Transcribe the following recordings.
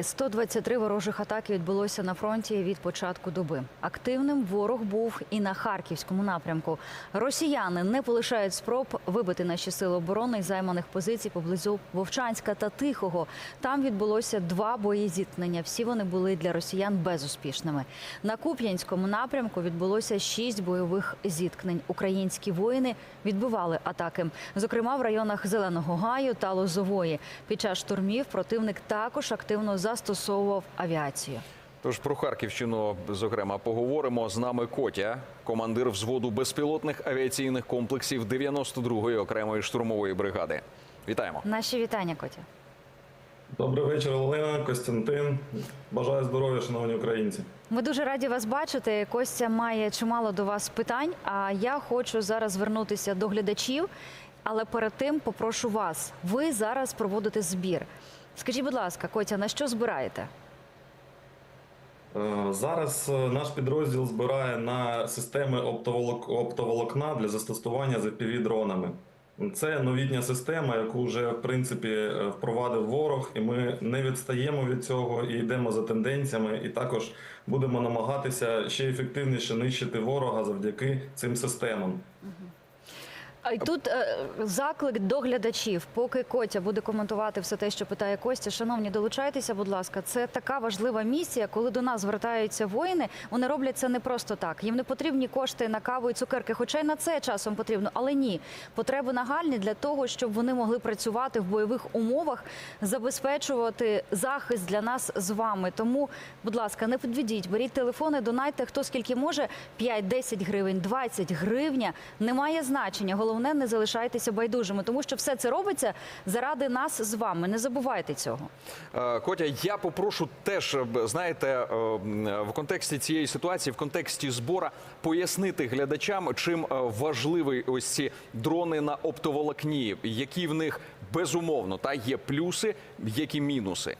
123 ворожих атаки відбулося на фронті від початку доби. Активним ворог був і на харківському напрямку. Росіяни не полишають спроб вибити наші сили оборони із займаних позицій поблизу Вовчанська та Тихого. Там відбулося два бої зіткнення. Всі вони були для росіян безуспішними. На Куп'янському напрямку відбулося шість бойових зіткнень. Українські воїни відбивали атаки, зокрема в районах Зеленого Гаю та Лозової. Під час штурмів противник також активно застосовував авіацію. Тож про Харківщину, зокрема, поговоримо з нами Котя, командир взводу безпілотних авіаційних комплексів 92-ї окремої штурмової бригади. Вітаємо. Наші вітання, Котя. Добрий вечір, Олена, Костянтин. Бажаю здоров'я, шановні українці. Ми дуже раді вас бачити. Костя має чимало до вас питань. А я хочу зараз звернутися до глядачів. Але перед тим попрошу вас. Ви зараз проводите збір. Скажіть, будь ласка, Котя, на що збираєте? Е, Зараз е, наш підрозділ збирає на системи оптоволокна для застосування з FPV-дронами. Це новітня система, яку вже в принципі е, впровадив ворог, і ми не відстаємо від цього і йдемо за тенденціями. І також будемо намагатися ще ефективніше нищити ворога завдяки цим системам. А й тут е, заклик до глядачів. Поки Котя буде коментувати все те, що питає Костя. Шановні, долучайтеся, будь ласка. Це така важлива місія. Коли до нас звертаються воїни, вони роблять це не просто так. Їм не потрібні кошти на каву і цукерки, хоча й на це часом потрібно, але ні. Потреби нагальні для того, щоб вони могли працювати в бойових умовах, забезпечувати захист для нас з вами. Тому, будь ласка, не підведіть, беріть телефони, донайте хто скільки може 5-10 гривень, 20 гривня. Немає значення. Головне, не залишайтеся байдужими, тому що все це робиться заради нас з вами. Не забувайте цього. Е, Котя, я попрошу теж, е, знаєте, е, в контексті цієї ситуації, в контексті збора, пояснити глядачам, чим важливі ось ці дрони на оптоволокні, які в них безумовно та є плюси, які мінуси.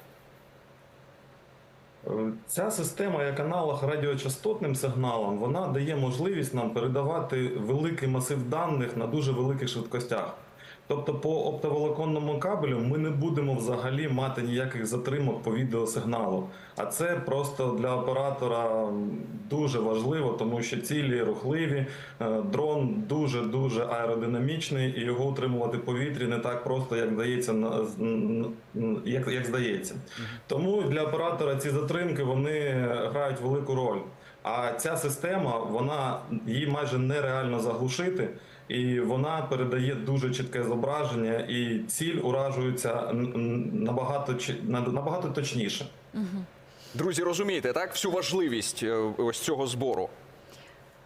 Ця система як аналог радіочастотним сигналам, вона дає можливість нам передавати великий масив даних на дуже великих швидкостях. Тобто по оптоволоконному кабелю ми не будемо взагалі мати ніяких затримок по відеосигналу. А це просто для оператора дуже важливо, тому що цілі рухливі, е, дрон дуже дуже аеродинамічний, і його утримувати в повітрі не так просто, як здається, як, як здається. Тому для оператора ці затримки вони грають велику роль. А ця система, вона її майже нереально заглушити, і вона передає дуже чітке зображення, і ціль уражується набагато на- набагато точніше. Друзі, розумієте, так всю важливість е, ось цього збору.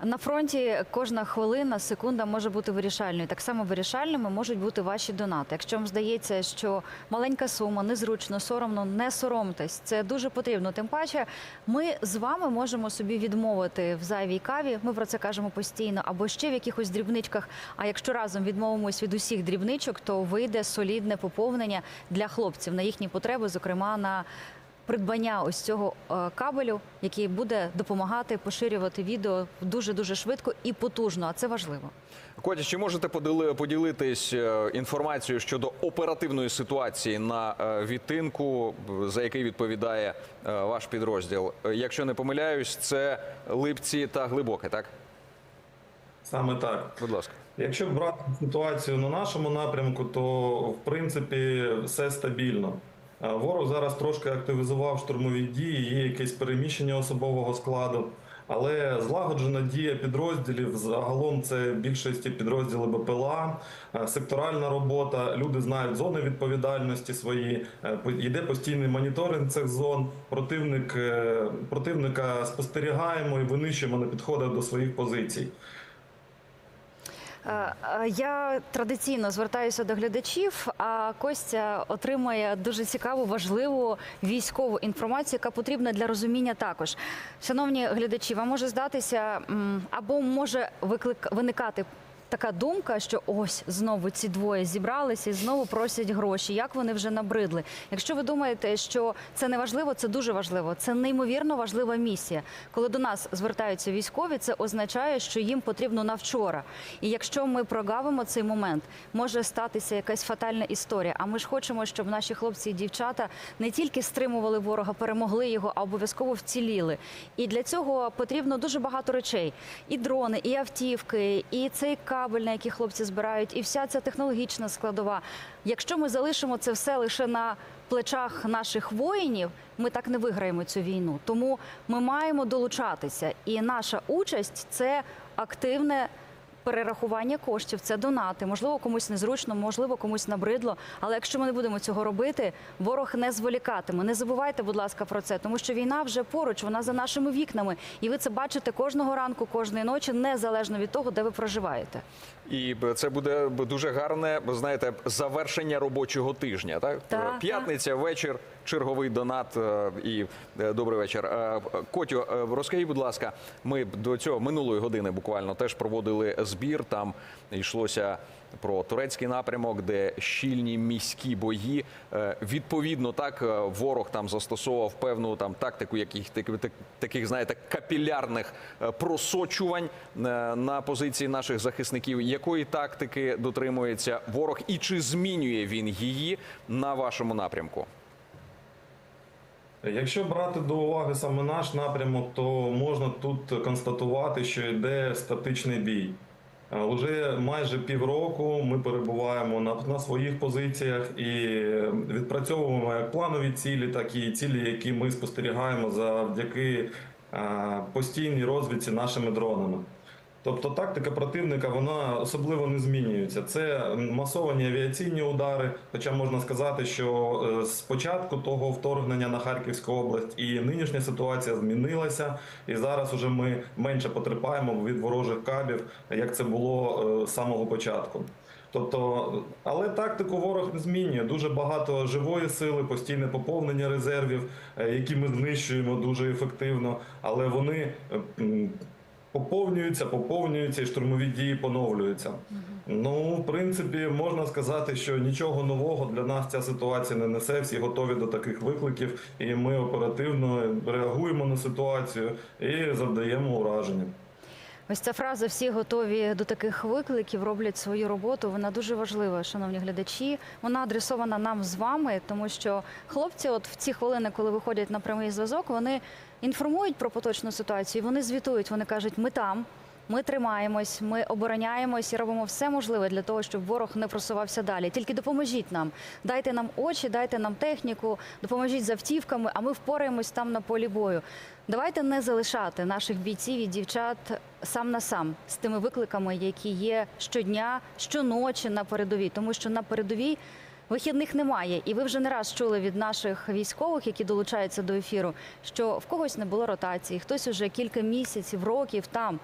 На фронті кожна хвилина, секунда може бути вирішальною. Так само вирішальними можуть бути ваші донати. Якщо вам здається, що маленька сума незручно, соромно, не соромтесь. Це дуже потрібно. Тим паче, ми з вами можемо собі відмовити в зайвій каві. Ми про це кажемо постійно, або ще в якихось дрібничках. А якщо разом відмовимось від усіх дрібничок, то вийде солідне поповнення для хлопців на їхні потреби, зокрема на придбання ось цього е, кабелю, який буде допомагати поширювати відео дуже дуже швидко і потужно. А це важливо. Котя, чи можете поділитись е, інформацією щодо оперативної ситуації на е, відтинку, за який відповідає ваш підрозділ? Якщо не помиляюсь, це липці та глибоке, так? Саме так. Будь ласка. Якщо брати ситуацію на нашому напрямку, то в принципі все стабільно. Е, Ворог зараз трошки активізував штурмові дії, є якесь переміщення особового складу, але злагоджена дія підрозділів загалом це більшості підрозділи БПЛА, е, секторальна робота. Люди знають зони відповідальності свої. е, Йде постійний моніторинг цих зон. Противник противника спостерігаємо і винищуємо на підходах до своїх позицій. Е, е, Я традиційно звертаюся до глядачів, а Костя отримає дуже цікаву, важливу військову інформацію, яка потрібна для розуміння також. Шановні глядачі, вам може здатися або може виклик виникати така думка, що ось знову ці двоє зібралися і знову просять гроші. Як вони вже набридли? Якщо ви думаєте, що це не важливо, це дуже важливо. Це неймовірно важлива місія. Коли до нас звертаються військові, це означає, що їм потрібно на вчора. І якщо ми прогавимо цей момент, може статися якась фатальна історія. А ми ж хочемо, щоб наші хлопці і дівчата не тільки стримували ворога, перемогли його, а обов'язково вціліли. І для цього потрібно дуже багато речей: і дрони, і автівки, і цей кабель, на який хлопці збирають, і вся ця технологічна складова. Якщо ми залишимо це все лише на плечах наших воїнів, ми так не виграємо цю війну. Тому ми маємо долучатися, і наша участь це активне. Перерахування коштів це донати. Можливо, комусь незручно, можливо, комусь набридло. Але якщо ми не будемо цього робити, ворог не зволікатиме. Не забувайте, будь ласка, про це, тому що війна вже поруч, вона за нашими вікнами, і ви це бачите кожного ранку, кожної ночі, незалежно від того, де ви проживаєте. І це буде дуже гарне, знаєте, завершення робочого тижня. Так, Так, п'ятниця, вечір, черговий донат е, і е, добрий вечір. Е, Котю, розкажіть, будь ласка, ми до цього минулої години буквально теж проводили збір. Там йшлося. Про турецький напрямок, де щільні міські бої. Відповідно, так ворог там застосовував певну там тактику, яких так- так- таких знаєте капілярних просочувань на позиції наших захисників. Якої тактики дотримується ворог, і чи змінює він її на вашому напрямку? Якщо брати до уваги саме наш напрямок, то можна тут констатувати, що йде статичний бій. Е, Уже майже півроку ми перебуваємо на, на своїх позиціях і відпрацьовуємо як планові цілі, так і цілі, які ми спостерігаємо завдяки е, постійній розвідці нашими дронами. Тобто тактика противника вона особливо не змінюється. Це масовані авіаційні удари. Хоча можна сказати, що е, з початку того вторгнення на Харківську область і нинішня ситуація змінилася, і зараз уже ми менше потерпаємо від ворожих кабів, як це було е, з самого початку. Тобто, але тактику ворог не змінює. Дуже багато живої сили, постійне поповнення резервів, е, які ми знищуємо дуже ефективно, але вони поповнюються, поповнюються і штурмові дії поновлюються. Ну, в принципі, можна сказати, що нічого нового для нас ця ситуація не несе. Всі готові до таких викликів, і ми оперативно реагуємо на ситуацію і завдаємо ураження. Ось ця фраза всі готові до таких викликів, роблять свою роботу. Вона дуже важлива, шановні глядачі. Вона адресована нам з вами, тому що хлопці, от в ці хвилини, коли виходять на прямий зв'язок, вони інформують про поточну ситуацію. Вони звітують. Вони кажуть, ми там. Ми тримаємось, ми обороняємось і робимо все можливе для того, щоб ворог не просувався далі. Тільки допоможіть нам, дайте нам очі, дайте нам техніку, допоможіть з автівками, а ми впораємось там на полі бою. Давайте не залишати наших бійців і дівчат сам на сам з тими викликами, які є щодня, щоночі на передовій, тому що на передовій. Вихідних немає, і ви вже не раз чули від наших військових, які долучаються до ефіру, що в когось не було ротації, хтось уже кілька місяців, років там.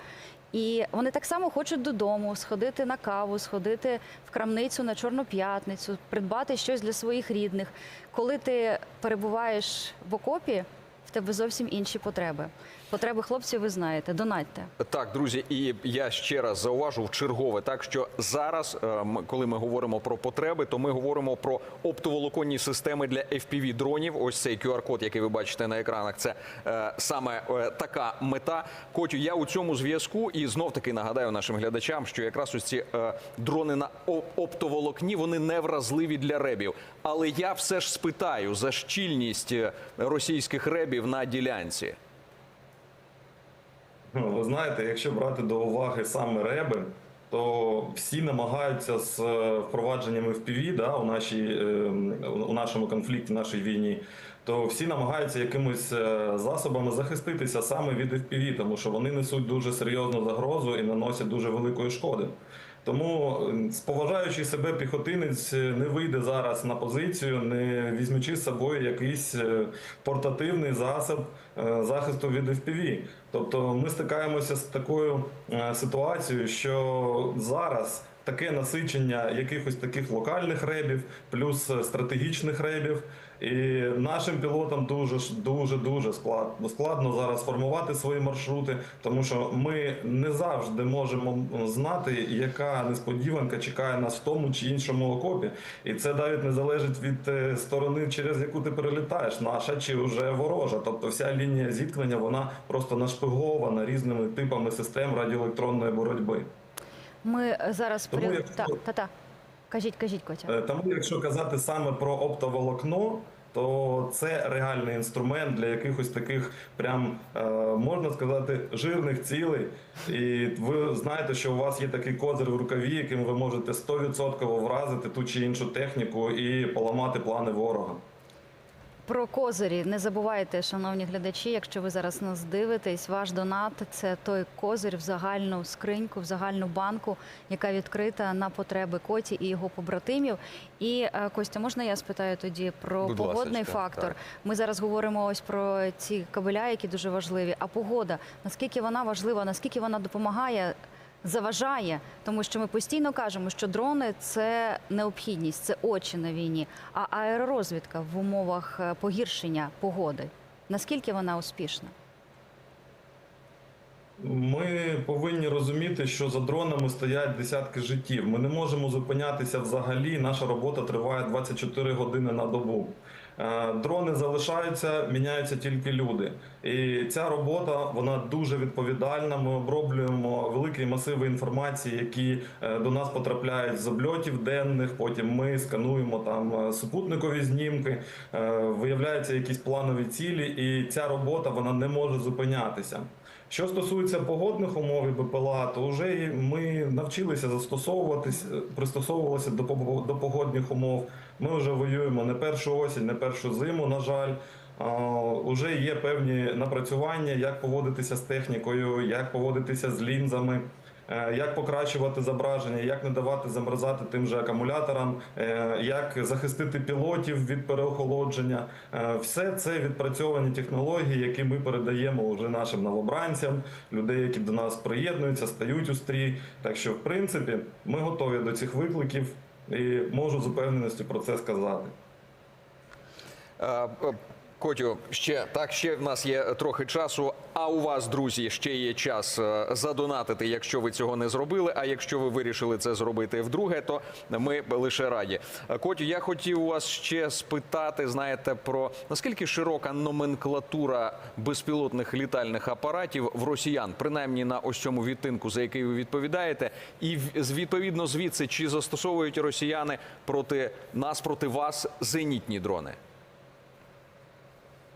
І вони так само хочуть додому сходити на каву, сходити в крамницю на Чорну п'ятницю, придбати щось для своїх рідних. Коли ти перебуваєш в окопі, тебе зовсім інші потреби. Потреби хлопців ви знаєте, донатьте. Так, друзі, і я ще раз зауважу в чергове, так що зараз, е, коли ми говоримо про потреби, то ми говоримо про оптоволоконні системи для fpv дронів. Ось цей QR-код, який ви бачите на екранах, це е, саме е, така мета. Котю, я у цьому зв'язку і знов таки нагадаю нашим глядачам, що якраз ось ці е, дрони на оптоволокні вони не вразливі для ребів. Але я все ж спитаю за щільність е, російських ребів на ділянці. Ви знаєте, якщо брати до уваги саме реби, то всі намагаються з впровадженнями в піві да, у, нашій, е, у нашому конфлікті, нашій війні, то всі намагаються якимось е, засобами захиститися саме від FPV, тому що вони несуть дуже серйозну загрозу і наносять дуже великої шкоди. Тому е, споважаючи себе піхотинець е, не вийде зараз на позицію, не візьмучи з собою якийсь е, портативний засіб е, захисту від FPV. Тобто ми стикаємося з такою ситуацією, що зараз таке насичення якихось таких локальних ребів, плюс стратегічних ребів. І нашим пілотам дуже дуже дуже складно складно зараз формувати свої маршрути, тому що ми не завжди можемо знати, яка несподіванка чекає нас в тому чи іншому окопі. І це навіть не залежить від е, сторони, через яку ти перелітаєш, наша чи вже ворожа. Тобто вся лінія зіткнення вона просто нашпигована різними типами систем радіоелектронної боротьби. Ми е, зараз Тому при... якщо- та, та, та. Кажіть, кажіть, Котя. Е, Тому, якщо казати саме про оптоволокно, то це реальний інструмент для якихось таких, прям е, можна сказати, жирних цілей. І ви знаєте, що у вас є такий козир в рукаві, яким ви можете 100% вразити ту чи іншу техніку і поламати плани ворога. Про козирі не забувайте, шановні глядачі, якщо ви зараз нас дивитесь, ваш донат це той козир в загальну скриньку, в загальну банку, яка відкрита на потреби коті і його побратимів. І е, Костя, можна я спитаю тоді про Будь погодний ласочка, фактор? так. Ми зараз говоримо ось про ці кабеля, які дуже важливі. А погода наскільки вона важлива, наскільки вона допомагає? Заважає, тому що ми постійно кажемо, що дрони це необхідність, це очі на війні. А аеророзвідка в умовах е, погіршення погоди наскільки вона успішна? Ми повинні розуміти, що за дронами стоять десятки життів. Ми не можемо зупинятися взагалі. Наша робота триває 24 години на добу. Е, Дрони залишаються, міняються тільки люди. І ця робота вона дуже відповідальна. Ми оброблюємо великі масиви інформації, які е, до нас потрапляють з обльотів денних. Потім ми скануємо там е, супутникові знімки, виявляються якісь планові цілі, і ця робота вона не може зупинятися. Що стосується погодних умов і БПЛА, то вже ми навчилися застосовуватись, е, пристосовувалися до пого- до погодних умов. Ми вже воюємо не першу осінь, не першу зиму, на жаль. А, Уже є певні напрацювання, як поводитися з технікою, як поводитися з лінзами. Е, Як покращувати зображення, як не давати замерзати тим же акумуляторам, е, як захистити пілотів від переохолодження, Е, все це відпрацьовані технології, які ми передаємо вже нашим новобранцям, людей, які до нас приєднуються, стають у стрій. Так що, в принципі, ми готові до цих викликів і можу з упевненістю про це сказати. Котю, ще так, ще в нас є трохи часу. А у вас, друзі, ще є час е, задонатити, якщо ви цього не зробили. А якщо ви вирішили це зробити вдруге, то ми лише раді. Е, Котю, я хотів у вас ще спитати, знаєте, про наскільки широка номенклатура безпілотних літальних апаратів в росіян, принаймні на ось цьому відтинку, за який ви відповідаєте, і відповідно звідси чи застосовують росіяни проти нас, проти вас зенітні дрони?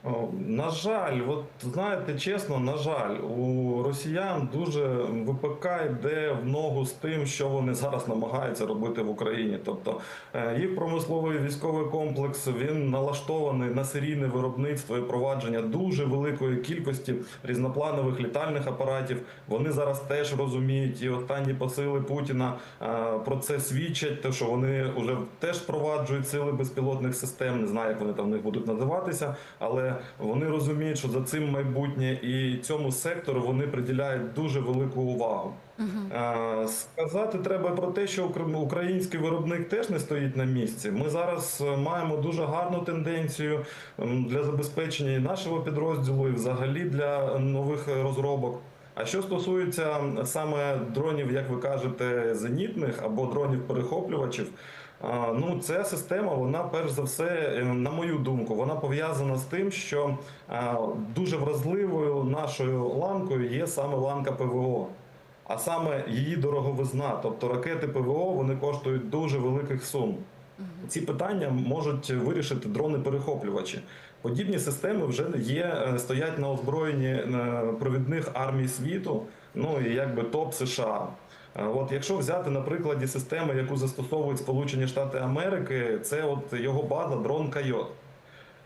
О, На жаль, от знаєте, чесно, на жаль, у росіян дуже ВПК йде в ногу з тим, що вони зараз намагаються робити в Україні. Тобто е, їх промисловий військовий комплекс він налаштований на серійне виробництво і провадження дуже великої кількості різнопланових літальних апаратів. Вони зараз теж розуміють, і останні посили Путіна е, про це свідчать, те, що вони вже теж впроваджують сили безпілотних систем. Не знаю, як вони там в них будуть називатися, але вони розуміють, що за цим майбутнє і цьому сектору вони приділяють дуже велику увагу. Е, Сказати треба про те, що укр- український виробник теж не стоїть на місці. Ми зараз е, маємо дуже гарну тенденцію для забезпечення і нашого підрозділу, і взагалі для нових е, розробок. А що стосується саме дронів, як ви кажете, зенітних або дронів-перехоплювачів, ну ця система, вона перш за все, е, на мою думку, вона пов'язана з тим, що дуже вразливою нашою ланкою є саме ланка ПВО. А саме її дороговизна, тобто ракети ПВО вони коштують дуже великих сум. Ці питання можуть вирішити дрони-перехоплювачі. Подібні системи вже є, е, стоять на озброєнні е, провідних армій світу, ну і якби топ США. Е, От якщо взяти на прикладі системи, яку застосовують Сполучені Штати Америки, це от його база дрон Койот.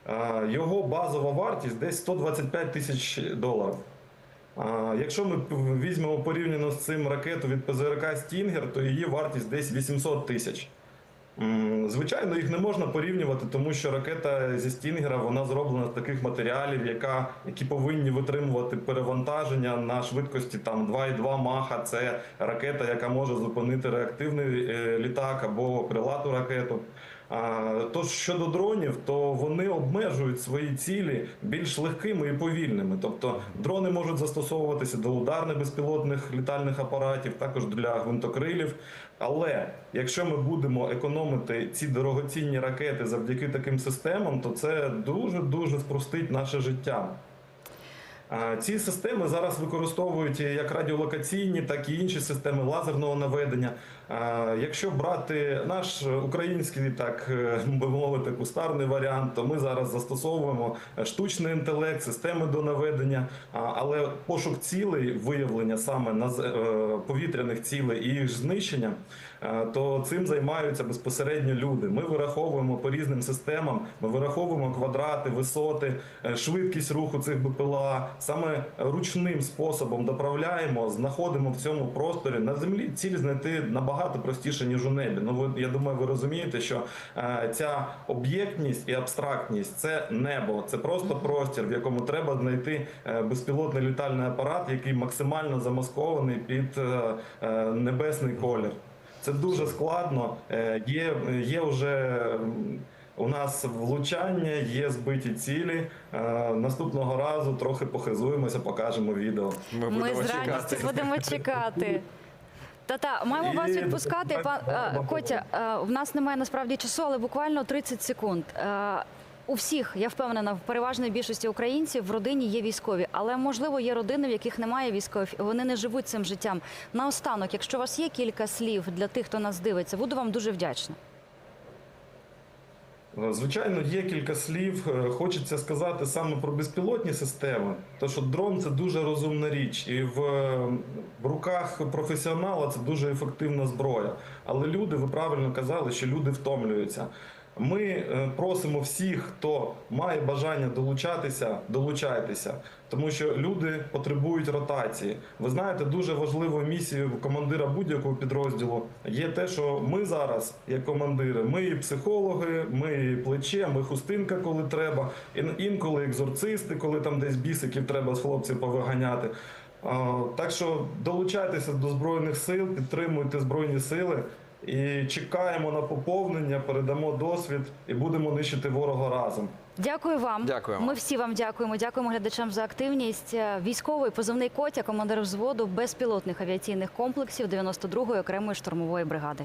Е, Його базова вартість десь 125 тисяч доларів. Якщо ми візьмемо порівняно з цим ракету від ПЗРК Стінгер, то її вартість десь 800 тисяч. Звичайно, їх не можна порівнювати, тому що ракета зі Стінгера вона зроблена з таких матеріалів, яка, які повинні витримувати перевантаження на швидкості там 2,2 маха. Це ракета, яка може зупинити реактивний е, літак або крилату ракету. Тож щодо дронів, то вони обмежують свої цілі більш легкими і повільними. Тобто дрони можуть застосовуватися до ударних безпілотних літальних апаратів, також для гвинтокрилів. Але якщо ми будемо економити ці дорогоцінні ракети завдяки таким системам, то це дуже дуже спростить наше життя. Ці системи зараз використовують як радіолокаційні, так і інші системи лазерного наведення. Якщо брати наш український, так е, би мовити, кустарний варіант, то ми зараз застосовуємо штучний інтелект, системи до наведення, але пошук цілей, виявлення саме наз- е, повітряних цілей і їх знищення, то цим займаються безпосередньо люди. Ми вираховуємо по різним системам, ми вираховуємо квадрати, висоти, е, швидкість руху цих БПЛА. Саме ручним способом доправляємо, знаходимо в цьому просторі на землі. Ціль знайти набагато простіше ніж у небі. Ну ви я думаю, ви розумієте, що е, ця об'єктність і абстрактність це небо, це просто простір, в якому треба знайти е, безпілотний літальний апарат, який максимально замаскований під е, е, небесний колір. Це дуже складно. Е, Є, є вже у нас влучання, є збиті цілі. Е, Наступного разу трохи похизуємося, покажемо відео. Ми Ми будемо з радістю чекати. будемо чекати. Та-та, маємо І вас відпускати. Пан е, Котя, е, в нас немає насправді часу, але буквально 30 секунд. Е, У всіх, я впевнена, в переважної більшості українців в родині є військові, але можливо є родини, в яких немає військових, і вони не живуть цим життям. Наостанок, якщо у вас є кілька слів для тих, хто нас дивиться, буду вам дуже вдячна. Е, Звичайно, є кілька слів. Е, Хочеться сказати саме про безпілотні системи. То що дрон це дуже розумна річ, і в, е, в руках професіонала це дуже ефективна зброя. Але люди, ви правильно казали, що люди втомлюються. Ми е, просимо всіх, хто має бажання долучатися, долучайтеся, тому що люди потребують ротації. Ви знаєте, дуже важливою місією командира будь-якого підрозділу є те, що ми зараз, як командири, ми і психологи, ми і плече, ми хустинка, коли треба, інколи екзорцисти, коли там десь бісиків треба з хлопців повиганяти. Так що долучайтеся до збройних сил, підтримуйте збройні сили. І чекаємо на поповнення, передамо досвід і будемо нищити ворога разом. Дякую вам. Дякуємо. Ми всі вам дякуємо. Дякуємо глядачам за активність. Е, Військовий позивний Котя, командир взводу безпілотних авіаційних комплексів 92-ї окремої штурмової бригади.